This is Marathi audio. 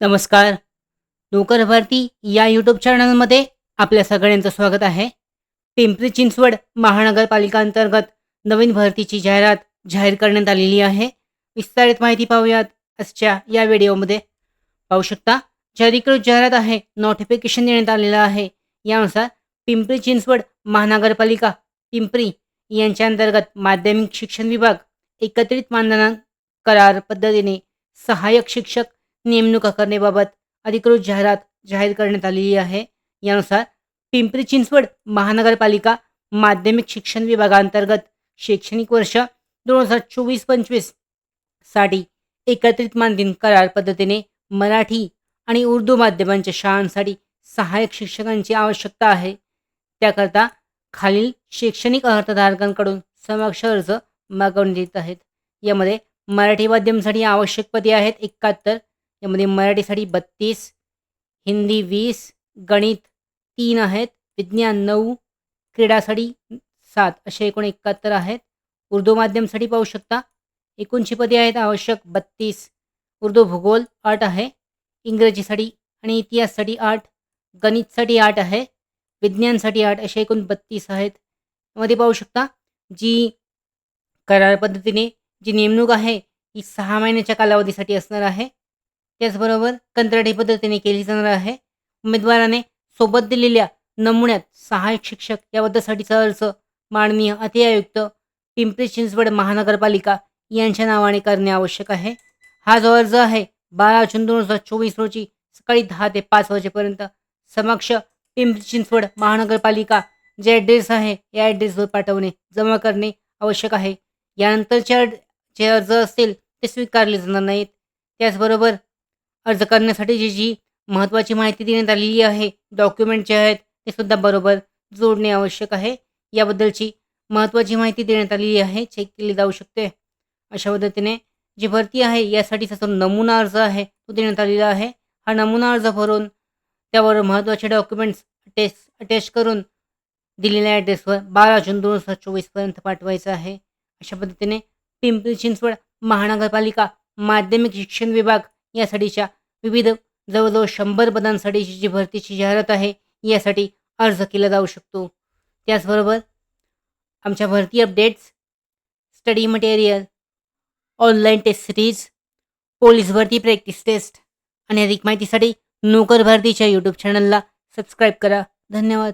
नमस्कार. नोकर भारती या यूट्यूब चॅनलमध्ये आपल्या सगळ्यांचं स्वागत आहे. पिंपरी चिंचवड महानगरपालिका अंतर्गत नवीन भरतीची जाहिरात जाहीर करण्यात आलेली आहे. विस्तारित माहिती पाहूयात आजच्या या व्हिडिओमध्ये. पाहू शकता जी जाहिरात आहे नोटिफिकेशन देण्यात आलेलं आहे. यानुसार पिंपरी चिंचवड महानगरपालिका पिंपरी यांच्या अंतर्गत माध्यमिक शिक्षण विभाग एकत्रित मानधना करार पद्धतीने सहाय्यक शिक्षक नेमणुका करण्याबाबत अधिकृत जाहिरात जाहीर करण्यात आलेली आहे. यानुसार पिंपरी चिंचवड महानगरपालिका माध्यमिक शिक्षण विभागांतर्गत शैक्षणिक वर्ष दोन हजार चोवीस पंचवीससाठी एकत्रित मानधन करार पद्धतीने मराठी आणि उर्दू माध्यमांच्या शाळांसाठी सहाय्यक शिक्षकांची आवश्यकता आहे. त्याकरता खालील शैक्षणिक अर्थधारकांकडून समक्ष अर्ज मागवण्यात येत आहेत. यामध्ये मराठी माध्यमासाठी आवश्यक पदे आहेत एकाहत्तर यामध्ये मराठीसाठी बत्तीस हिंदी वीस गणित तीन आहेत विज्ञान नऊ क्रीडासाठी सात असे एकूण एकाहत्तर आहेत. उर्दू माध्यमसाठी पाहू शकता एकोणशे पदे आहेत आवश्यक बत्तीस. उर्दू भूगोल आठ आहे इंग्रजीसाठी आणि इतिहाससाठी आठ गणितसाठी आठ आहे विज्ञानसाठी आठ असे एकूण बत्तीस आहेत. मध्ये पाहू शकता जी करार पद्धतीने जी नेमणूक आहे ही सहा महिन्याच्या कालावधीसाठी असणार आहे. त्याचबरोबर कंत्राटी पद्धतीने केली जाणार आहे. उमेदवाराने सोबत दिलेल्या नमुन्यात सहाय्यक शिक्षक या पदासाठीचा अर्ज माननीय अतिआयुक्त पिंपरी चिंचवड महानगरपालिका यांच्या नावाने करणे आवश्यक आहे. हा जो अर्ज आहे बारा जून दोन हजार चोवीस रोजी सकाळी दहा ते पाच वाजेपर्यंत समक्ष पिंपरी चिंचवड महानगरपालिका जे ॲड्रेस आहे या ॲड्रेसवर पाठवणे जमा करणे आवश्यक आहे. यानंतरचे जे अर्ज असतील ते स्वीकारले जाणार नाहीत. त्याचबरोबर अर्ज करण्यासाठी जी महत्त्वाची माहिती देण्यात आलेली आहे डॉक्युमेंट जे आहेत ते सुद्धा बरोबर जोडणे आवश्यक आहे. याबद्दलची महत्त्वाची माहिती देण्यात आलेली आहे चेक केली जाऊ शकते. अशा पद्धतीने जी भरती आहे यासाठीचा जो नमुना अर्ज आहे तो देण्यात आलेला आहे. हा नमुना अर्ज भरून त्यावर महत्त्वाचे डॉक्युमेंट्स अटॅच अटॅच करून दिलेल्या ॲड्रेसवर बारा जून दोन हजार चोवीसपर्यंत पाठवायचं आहे. अशा पद्धतीने पिंपरी चिंचवड महानगरपालिका माध्यमिक शिक्षण विभाग यासाठीच्या विविध जवळजवळ शंभर पदांसाठीची जी भरतीची जाहिरात आहे. यासाठी अर्ज केला जाऊ शकतो. त्याचबरोबर आमच्या भरती updates study material online test series police भरती प्रॅक्टिस टेस्ट आणि अधिक माहितीसाठी नोकर भरतीच्या यूट्यूब चॅनलला सबस्क्राईब करा. धन्यवाद.